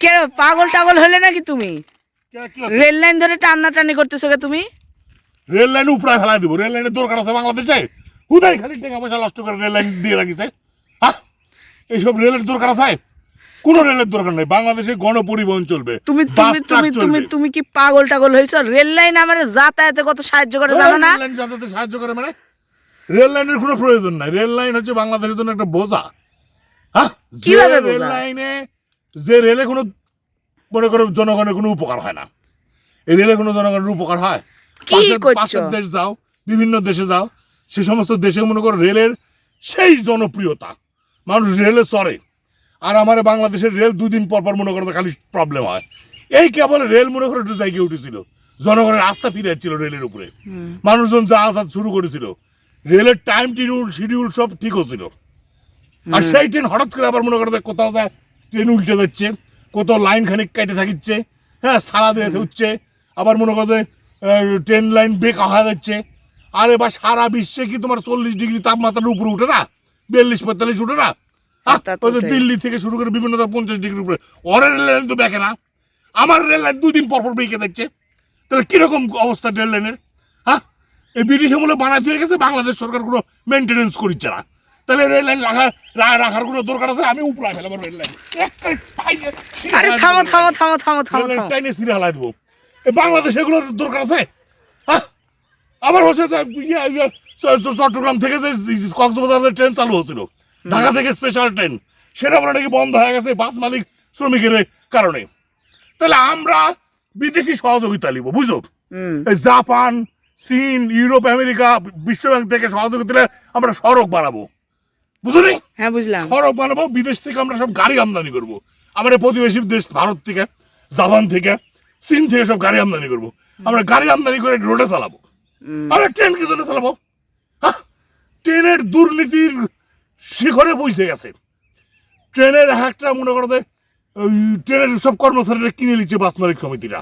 কে পাগল টাগল হলে নাকি তুমি? কি রেল লাইন ধরে টান্না টানি করতেছো কে তুমি? রেল লাইন উপরে ফেলাই দিব। রেল লাইনের দরকার আছে বাংলাদেশে? হুদাই খালি টাকা পয়সা নষ্ট করে রেল লাইন দিয়ে রাখিছে। হ্যাঁ এইসব রেলের দরকার আছে? কোনো রেলের দরকার নেই। বাংলাদেশে গণপরিবহন চলবে। তুমি তুমি তুমি তুমি তুমি কি পাগল টাগল হয়েছো? রেল লাইন আমার যাতায়াতে কত সাহায্য করে জানো না? রেল লাইন যাতায়াতে সাহায্য করে মানে? রেল লাইনের কোনো প্রয়োজন নাই। রেল লাইন হচ্ছে বাংলাদেশের জন্য একটা বোঝা। হ্যাঁ কীভাবে রেল লাইনে যে রেলে কোনো মনে করো জনগণের কোনো উপকার হয় না। এই রেলে কোনো জনগণের উপকার হয়? পাশের পাশের দেশ যাও বিভিন্ন দেশে যাও সে সমস্ত দেশে মনে করো রেলের সেই জনপ্রিয়তা। মানুষ রেলে চড়ে। আর আমার বাংলাদেশের রেল দুই দিন পর পর মনে করো খালি প্রবলেম হয়। এই কেবল রেল মনে করো একটু জায়গায় উঠেছিল। জনগণের আস্থা ফিরে যাচ্ছিল রেলের উপরে। মানুষজন যা আসা শুরু করেছিল। রেলের টাইম টিডিউল শিডিউল সব ঠিক হচ্ছিল আর সেই ট্রেন হঠাৎ করে আবার মনে করো কোথাও যায় ট্রেন উল্টে যাচ্ছে কোথাও লাইন খানিক কেটে থাকিচ্ছে হ্যাঁ সারা দিয়ে উঠছে আবার মনে করো যে ট্রেন লাইন বেকা হয়ে যাচ্ছে। আর এবার সারা বিশ্বে কি তোমার চল্লিশ ডিগ্রি তাপমাত্রার উপরে উঠে না? বিয়াল্লিশ পঁয়তাল্লিশ উঠে না। দিল্লি থেকে শুরু করে বিভিন্ন পঞ্চাশ ডিগ্রি উপরে। ওরের রেল লাইন তো বেঁকে না। আমার রেল লাইন দুই দিন পর পর বেঁকে যাচ্ছে তাহলে কীরকম অবস্থা রেল লাইনের হ্যাঁ এই ব্রিটিশ আমলে বানাতে হয়ে গেছে বাংলাদেশ সরকার কোনো মেনটেনেন্স করছে না। তাহলে রেল লাইন রা- রাখার কোনো দরকার আছে? আমি উপরে ফেলাম রেল লাইন আরে থামো থামো থামো থামো থামো টাইনে ছিঁড়ে হালাই দেবো। বাংলাদেশে এগুলোর দরকার আছে? হ্যাঁ? আবার হচ্ছে ইয়ে, ইয়ে, চট্টগ্রাম থেকে যে কক্সবাজারের ট্রেন চালু হচ্ছিল। ঢাকা থেকে স্পেশাল ট্রেন। সেটা বলে নাকি বন্ধ হয়ে গেছে বাস মালিক শ্রমিকের কারণে। তাহলে আমরা বিদেশি সহযোগিতা নিব বুঝো জাপান চীন ইউরোপ আমেরিকা বিশ্বব্যাংক থেকে সহযোগিতা আমরা সড়ক বানাবো। বুঝলি? হ্যাঁ বুঝলাম। সড়ক বানাবো বিদেশ থেকে আমরা সব গাড়ি আমদানি করব। আমরা প্রতিবেশী দেশ ভারত থেকে জাপান থেকে চীন থেকে সব গাড়ি আমদানি করব। আমরা গাড়ি আমদানি করে রোডে চালাবো। আমরা ট্রেন কি জন্য চালাবো? ট্রেনের দুর্নীতির শিখরে পৌঁছে গেছে। ট্রেনের একটা মনে করো যে ট্রেনের সব কর্মচারীরা কিনে নিচ্ছে বাস মালিক সমিতিরা।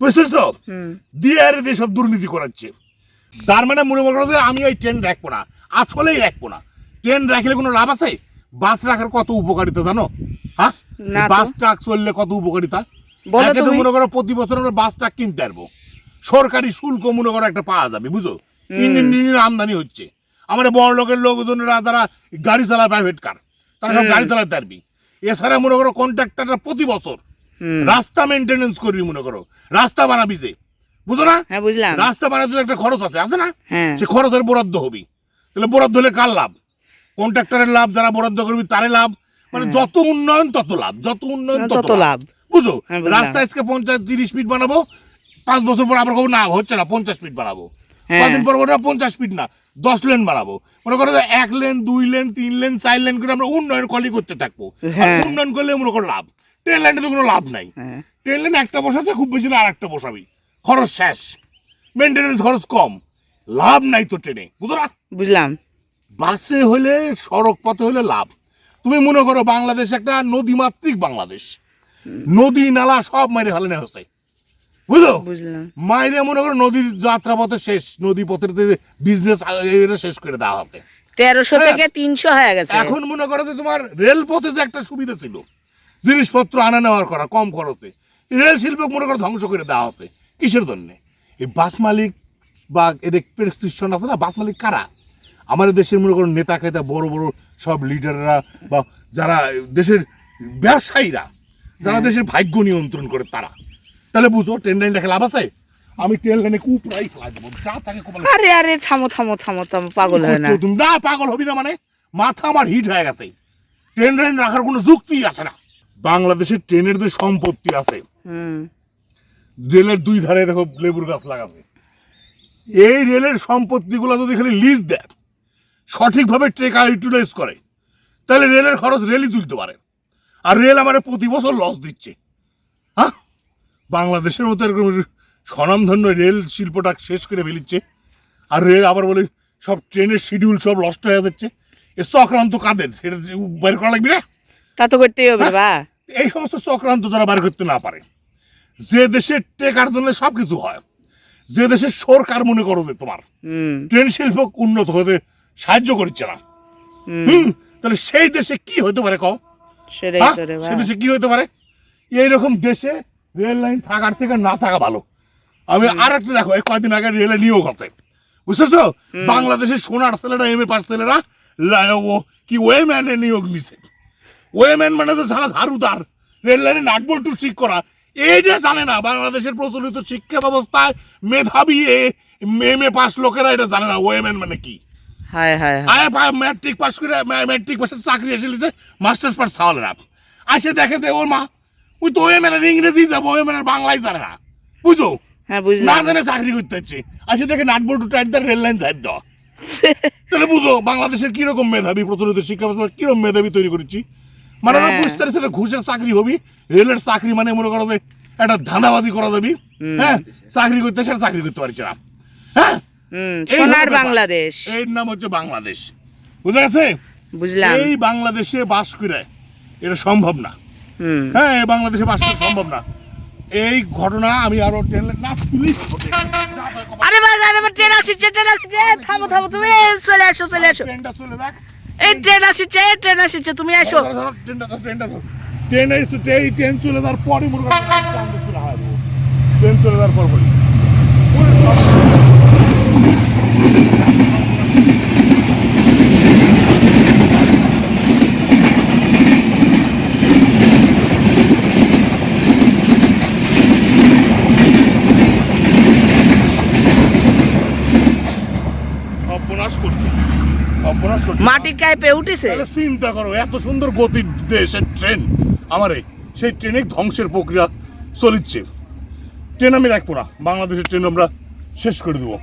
বুঝছিস তো? দিয়ে আর দিয়ে সব দুর্নীতি করাচ্ছে। তার মানে মনে করো যে আমি ওই ট্রেন রাখব না। আসলেই রাখব না। ট্রেন রাখলে কোনো লাভ আছে? বাস রাখার কত উপকারিতা জানো? হ্যাঁ? বাস ট্রাক চললে কত উপকারিতা? তো মনে করো প্রতি বছর আমরা বাস ট্রাক কিনতে পারব সরকারি শুল্ক মনে করো একটা পাওয়া যাবে বুঝো? ইঞ্জিন আমদানি হচ্ছে। আমার বড় লোকের লোকজনেরা যারা গাড়ি চালায় প্রাইভেট কার তারা সব গাড়ি চালাতে পারবি। এছাড়া মনে করো কন্ট্রাক্টররা প্রতি বছর রাস্তা মেনটেনেন্স করবি মনে করো। রাস্তা বানাবি যে। বুঝো না? হ্যাঁ বুঝলাম। রাস্তা বানাতে একটা খরচ আছে আছে না? হ্যাঁ। সে খরচের বরাদ্দ হবি। তাহলে বরাদ্দ হলে কার লাভ? কন্ট্রাক্টরের লাভ যারা বরাদ্দ করবি তারে লাভ। মানে যত উন্নয়ন তত লাভ। যত উন্নয়ন হ্যাঁ, তত লাভ। বুঝো হ্যাঁ, রাস্তা আজকে পঞ্চাশ তিরিশ ফিট বানাবো পাঁচ বছর পর আবার না হচ্ছে না পঞ্চাশ ফিট বানাবো। হ্যাঁ। কদিন পর ওটা পঞ্চাশ ফিট না দশ লেন বানাবো। মনে করো এক লেন দুই লেন তিন লেন চার লেন করে আমরা উন্নয়ন কলি করতে থাকব। হ্যাঁ। উন্নয়ন করলে মনে করো লাভ। ট্রেন লাইনে তো কোনো লাভ নাই। হ্যাঁ। ট্রেন লাইনে একটা বসাতে খুব বেশি না আর একটা বসাবি। খরচ শেষ। মেনটেনেন্স খরচ কম। লাভ নাই তো ট্রেনে বুঝো না? বুঝলাম। বাসে হলে সড়ক পথে হলে লাভ। তুমি মনে করো বাংলাদেশ একটা নদীমাতৃক বাংলাদেশ। নদী নালা সব মাইরে ফেলে হচ্ছে বুঝলো? মাইরে মনে করো নদীর যাত্রা পথে শেষ নদী পথের যে বিজনেস এটা শেষ করে দেওয়া আছে তেরোশো হ্যাঁ। থেকে তিনশো হয়ে গেছে। এখন মনে করো যে তোমার রেলপথে যে একটা সুবিধা ছিল জিনিসপত্র আনা নেওয়ার করা কম খরচে রেল শিল্প মনে করো ধ্বংস করে দেওয়া হচ্ছে কিসের জন্য? এই বাস মালিক বা এক্সপ্রেস স্টেশন আছে না? বাস মালিক কারা? আমাদের দেশের মনে করো নেতা খেতা বড় বড় সব লিডাররা বা যারা দেশের ব্যবসায়ীরা যারা দেশের ভাগ্য নিয়ন্ত্রণ করে তারা। তাহলে বুঝো ট্রেন লাইন রেখে লাভ আছে? আমি ট্রেন লাইনে কুপড়াই ফেলা দেবো যা কপালে আরে আরে থামো থামো থামো থামো পাগল হয় না। তুমি? না পাগল হবি না মানে? মাথা আমার হিট হয়ে গেছে। ট্রেন ট্রেন রাখার কোনো যুক্তি আছে না। বাংলাদেশের ট্রেনের যে সম্পত্তি আছে রেলের দুই ধারে দেখো লেবুর গাছ লাগাবে। এই রেলের সম্পত্তিগুলো যদি খালি লিজ দেয় সঠিকভাবে ট্রেকা ইউটিলাইজ করে। তাহলে রেলের খরচ রেলই তুলতে পারে। আর রেল আমার প্রতি বছর লস দিচ্ছে। হ্যাঁ বাংলাদেশের মতো এরকম স্বনামধন্য রেল শিল্পটা শেষ করে ফেলিচ্ছে। আর রেল আবার বলে সব ট্রেনের শিডিউল সব লস্ট হয়ে যাচ্ছে। এ চক্রান্ত কাদের? সেটা বের করা লাগবে না? তা তো করতেই হবে বা। এই সমস্ত চক্রান্ত যারা বার করতে না পারে যে দেশে টেকার জন্য সব কিছু হয় যে দেশের সরকার মনে করো যে তোমার ট্রেন শিল্প উন্নত হতে সাহায্য করছে না। হুম। তাহলে সেই দেশে কি হতে পারে কও? সেটাই হ্যাঁ? তো রে সে ভাই দেশে কি হতে পারে? এইরকম দেশে রেল লাইন থাকার থেকে না থাকা ভালো। আমি আর একটা দেখো এই কয়দিন আগে রেলে নিয়োগ আছে। বুঝতেছো? বাংলাদেশের সোনার ছেলেরা এম এ পাস ছেলেরা ও কি ওয়েম্যানে নিয়োগ নিছে। ওয়েম্যান মানে তো সারা ঝাড়ুদার। রেল লাইনে নাটবল্টু ঠিক করা। এইটা জানে না বাংলাদেশের প্রচলিত শিক্ষা ব্যবস্থায় মেধাবী এম এ পাস লোকেরা এটা জানে না ওয়েম্যান মানে কি। হায় হায় হায়। ম্যাট্রিক পাস করে ম্যাট্রিক পাসের চাকরি এসে লিছে মাস্টার্স পাস সাওয়ালেরা আসে দেখে যে ওর মা ওই তো ওই ইংরেজি যাব ওই বাংলায় জানে না। বুঝো হ্যাঁ না জানে চাকরি করতে হচ্ছে। আসে দেখে টাইট রেল লাইন তাহলে বুঝো বাংলাদেশের কীরকম মেধাবী প্রচলিত শিক্ষা ব্যবস্থা কীরকম মেধাবী তৈরি করেছি? মানে ওরা হ্যাঁ। বুঝতে পারছে ঘুষের চাকরি হবি রেলের চাকরি মানে মনে করো যে একটা ধাঁধাবাজি করা যাবি। হ্যাঁ চাকরি করতে সে চাকরি করতে পারছে না। হ্যাঁ? হুম এই সোনার বাংলাদেশ। এর নাম হচ্ছে বাংলাদেশ। বুঝা গেছে? বুঝলাম। এই বাংলাদেশে বাস করে এটা সম্ভব না। হুম। হ্যাঁ এই বাংলাদেশে বাস করা সম্ভব না। এই ঘটনা আমি আরও ট্রেন- না পুলিশ আরে ভাই আরে ভাই ট্রেন আসছে ট্রেন আসছে থামো থামো তুমি চলে আসো চলে আসো। ট্রেনটা চলে যাক। এই ট্রেন আসছে এই ট্রেন আসছে তুমি আসো। ট্রেনটা ধরো, ট্রেনটা ধরো। ট্রেন এসে ট্রেন ট্রেন চলে যাওয়ার পরে চলে ট্রেন চলে যাওয়ার পর পরই। সর্বনাশ করছে। সর্বনাশ করছে। মাটি কাইপে উঠেছে। তাহলে চিন্তা করো এত সুন্দর গতির দেশের ট্রেন আমারে সেই ট্রেনে ধ্বংসের প্রক্রিয়া চলিচ্ছে। ট্রেন আমি রাখব না বাংলাদেশের ট্রেন আমরা শেষ করে দেবো।